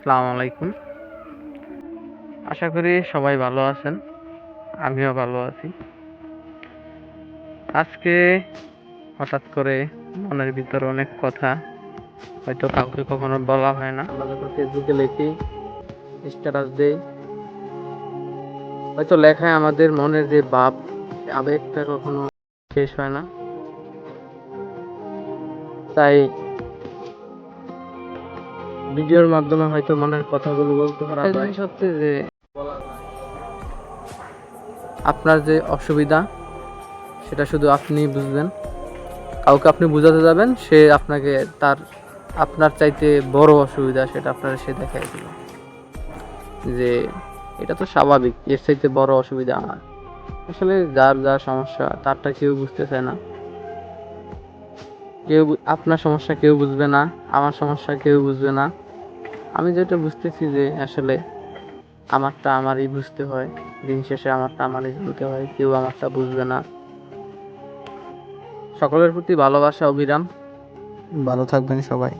আসসালামু আলাইকুম। আশা করি সবাই ভালো আছেন। আমিও ভালো আছি। আজকে হঠাৎ করে মনের ভিতরে অনেক কথা, হয়তো কাউকে কখনো বলা হয় না। ফেসবুকে লিখি, স্ট্যাটাস দেই। হয়তো লেখায় আমাদের মনের যে ভাব আবেগটা কখনো শেষ হয় না। তাই ভিডিওর মাধ্যমে হয়তো মনের কথাগুলো বলতে পারা যায়। সত্যি যে আপনার যে অসুবিধা, সেটা শুধু আপনি বুঝবেন। কাউকে আপনি বোঝাতে যাবেন, সে আপনাকে তার, আপনার চাইতে বড় অসুবিধা, সেটা আপনার সে দেখাই দিল যে এটা তো স্বাভাবিক, এর চাইতে বড় অসুবিধা আমার। আসলে যার যার সমস্যা, তারটা কেউ বুঝতে চায় না। কেউ, আপনার সমস্যা কেউ বুঝবে না, আমার সমস্যা কেউ বুঝবে না। আমি যেটা বুঝতেছি যে আসলে আমারটা আমারই বুঝতে হয়, দিন শেষে আমারটা আমারই বুঝতে হয়, কেউ আমারটা বুঝবে না। সকলের প্রতি ভালোবাসা অবিরাম ভালো থাকবেন সবাই।